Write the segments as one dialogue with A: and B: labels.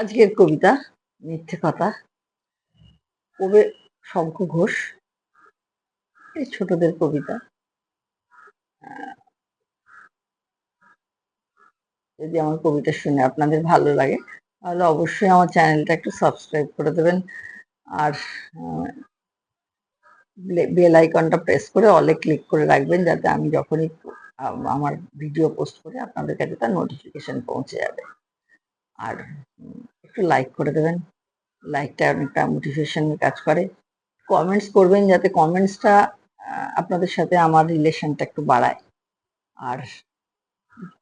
A: আজকের কবিতা, মিথ্যে কথা, কবে শঙ্খ ঘোষ, এই ছোটদের কবিতা। যদি আমার কবিতা শুনে আপনাদের ভালো লাগে, তাহলে অবশ্যই আমার চ্যানেলটা একটু সাবস্ক্রাইব করে দেবেন। আর বেল আইকনটা প্রেস করে অলে ক্লিক করে রাখবেন, যাতে আমি যখনই আমার ভিডিও পোস্ট করে, আপনাদের কাছে তার নোটিফিকেশন পৌঁছে যাবে। আর একটু লাইক করে দেবেন। লাইকটা অনেকটা মোটিভেশনের কাজ করে। কমেন্টস করবেন যাতে কমেন্টসটা আপনাদের সাথে আমার রিলেশনটা একটু বাড়ায়। আর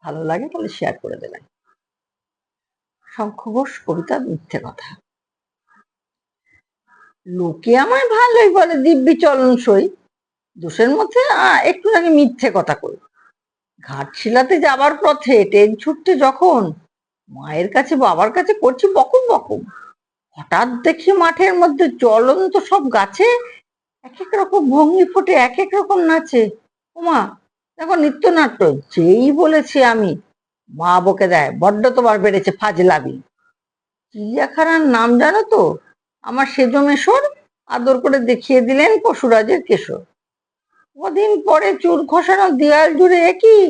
A: ভালো লাগে তাহলে শেয়ার করে দেবেন। শঙ্খ কবিতা, মিথ্যে কথা। লোকে আমায় ভালোই বলে, দিব্যি চলন সই। দোষের মধ্যে একটু নাকি মিথ্যে কথা কই। ঘাটশিলাতে যাবার পথে, ট্রেন ছুটতে যখন মায়ের কাছে, বাবার কাছে করছি বকুম বকুম হঠাৎ দেখি মাঠের মধ্যে জ্বলন্ত সব গাছে এক এক রকম ভঙ্গি ফুটে এক এক রকম নাচে। ওমা, দেখো নৃত্যনাট্য, যেই বলেছি আমি। মা বকে দেয়, বড্ড তোমার বেড়েছে ফাজলাবি চিড়িয়াখানার নাম জানো তো? আমার সেজো মেশর আদর করে দেখিয়ে দিলেন পশুরাজের কেশর। কদিন পরে চুল খসানো দেয়াল জুড়ে একই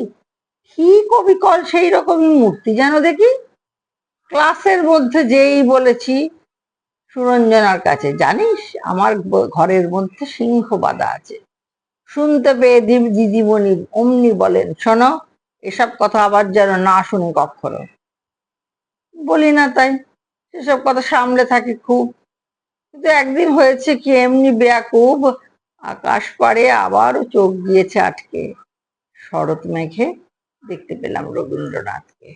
A: কি কবি কল সেই রকমই মূর্তি? যেন দেখি ক্লাসের মধ্যে যেই বলেছি, সুরঞ্জনার কাছে। জানিস, আমার ঘরের মধ্যে সিংহ বাঁধা আছে। শুনতে পেয়ে দিব- দিদিমণি অমনি বলেন, শোনো, এসব কথা আবার যেন না শুনি কখনো। বলি না তাই, সেসব কথা সামলে থাকি খুব। কিন্তু একদিন হয়েছে কি, এমনি বেয়াকুব আকাশ পাড়ে আবারও চোখ গিয়েছে আটকে। শরৎ মেঘে দেখতে পেলাম রবীন্দ্রনাথকে।